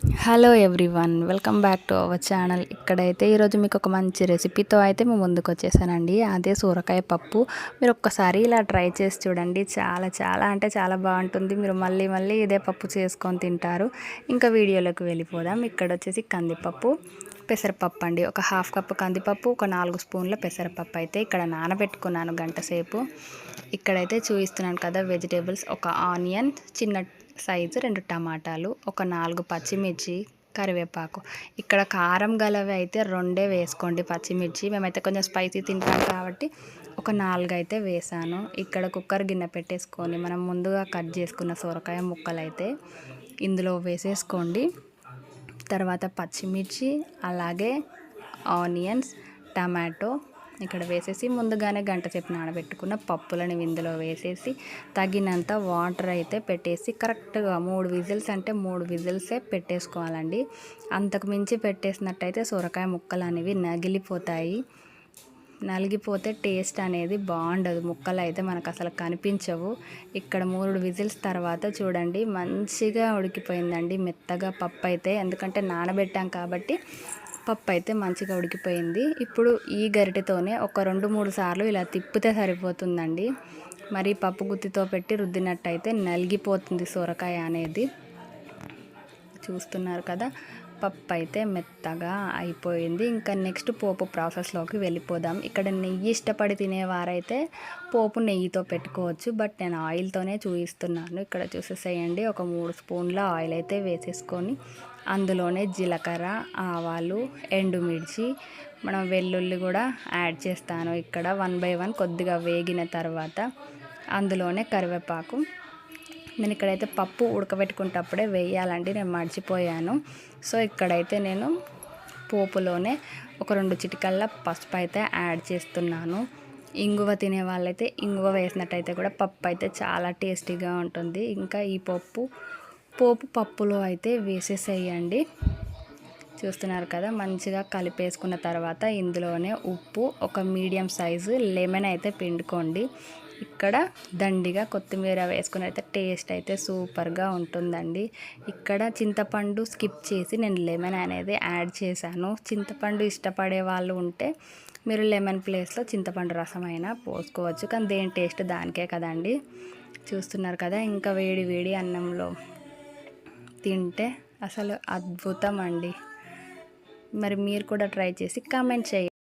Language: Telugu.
Hello everyone welcome back to our channel ఇక్కడైతే ఈరోజు మీకు ఒక మంచి రెసిపీతో అయితే మేము ముందుకు వచ్చేసానండి అదే సూరకాయ పప్పు. మీరు ఒక్కసారి ఇలా ట్రై చేసి చూడండి. చాలా చాలా అంటే చాలా బాగుంటుంది. మీరు మళ్ళీ మళ్ళీ ఇదే పప్పు చేసుకొని తింటారు. ఇంకా వీడియోలోకి వెళ్ళిపోదాం. ఇక్కడ వచ్చేసి కందిపప్పు పెసరపప్పు అండి. ఒక హాఫ్ కప్ కందిపప్పు ఒక నాలుగు స్పూన్ల పెసరపప్పు అయితే ఇక్కడ నానబెట్టుకున్నాను గంట సేపు. ఇక్కడైతే చూపిస్తున్నాను కదా వెజిటేబుల్స్ ఒక ఆనియన్ చిన్న సైజు రెండు టమాటాలు ఒక నాలుగు పచ్చిమిర్చి కరివేపాకు. ఇక్కడ కారం గలవి అయితే రెండే వేసుకోండి పచ్చిమిర్చి. మేమైతే కొంచెం స్పైసీ తింటాం కాబట్టి ఒక నాలుగు అయితే వేసాను. ఇక్కడ కుక్కర్ గిన్నె పెట్టేసుకొని మనం ముందుగా కట్ చేసుకున్న సొరకాయ ముక్కలు అయితే ఇందులో వేసేసుకోండి. తర్వాత పచ్చిమిర్చి అలాగే ఆనియన్స్ టమాటో ఇక్కడ వేసేసి ముందుగానే గంట సేపు నానబెట్టుకున్న పప్పులను ఇందులో వేసేసి తగినంత వాటర్ అయితే పెట్టేసి కరెక్ట్గా మూడు విజిల్స్ అంటే మూడు విజిల్సే పెట్టేసుకోవాలండి. అంతకు మించి పెట్టేసినట్టయితే సొరకాయ ముక్కలు అనేవి నగిలిపోతాయి. నలిగిపోతే టేస్ట్ అనేది బాగుండదు. ముక్కలు అయితే మనకు అసలు కనిపించవు. ఇక్కడ మూడు విజిల్స్ తర్వాత చూడండి మంచిగా ఉడికిపోయిందండి. మెత్తగా పప్పు అయితే ఎందుకంటే నానబెట్టాం కాబట్టి పప్పు అయితే మంచిగా ఉడికిపోయింది. ఇప్పుడు ఈ గరిటెతోనే ఒక రెండు మూడు సార్లు ఇలా తిప్పితే సరిపోతుందండి. మరి పప్పు గుత్తితో పెట్టి రుద్దినట్టయితే నలిగిపోతుంది సొరకాయ అనేది. చూస్తున్నారు కదా? పప్పు అయితే మెత్తగా అయిపోయింది. ఇంకా నెక్స్ట్ పోపు ప్రాసెస్లోకి వెళ్ళిపోదాం. ఇక్కడ నెయ్యి ఇష్టపడి తినేవారైతే పోపు నెయ్యితో పెట్టుకోవచ్చు. బట్ నేను ఆయిల్తోనే చూపిస్తున్నాను ఇక్కడ చూసేసేయండి. ఒక మూడు స్పూన్ల ఆయిల్ అయితే వేసేసుకొని అందులోనే జీలకర్ర ఆవాలు ఎండుమిర్చి మనం వెల్లుల్లి కూడా యాడ్ చేస్తాను. ఇక్కడ వన్ బై వన్ కొద్దిగా వేగిన తర్వాత అందులోనే కరివేపాకు నేను ఇక్కడైతే పప్పు ఉడకబెట్టుకుంటప్పుడే వేయాలండి నేను మర్చిపోయాను. సో ఇక్కడైతే నేను పోపులోనే ఒక రెండు చిటికల్ల పసుపు అయితే యాడ్ చేస్తున్నాను. ఇంగువ తినే వాళ్ళైతే ఇంగువ వేసినట్టయితే కూడా పప్పు అయితే చాలా టేస్టీగా ఉంటుంది. ఇంకా ఈ పప్పు పోపు పప్పులో అయితే వేసేసేయండి. చూస్తున్నారు కదా మంచిగా కలిపేసుకున్న తర్వాత ఇందులోనే ఉప్పు ఒక మీడియం సైజు లెమన్ అయితే పిండుకోండి. ఇక్కడ దండిగా కొత్తిమీర వేసుకుని అయితే టేస్ట్ అయితే సూపర్గా ఉంటుందండి. ఇక్కడ చింతపండు స్కిప్ చేసి నేను లెమన్ అనేది యాడ్ చేశాను. చింతపండు ఇష్టపడే వాళ్ళు ఉంటే మీరు లెమన్ ప్లేస్లో చింతపండు రసం అయినా పోసుకోవచ్చు కానీ దేని టేస్ట్ దానికే కదండి. చూస్తున్నారు కదా ఇంకా వేడి వేడి అన్నంలో తింటే అసలు అద్భుతం అండి. మరి మీరు కూడా ట్రై చేసి కామెంట్ చేయండి.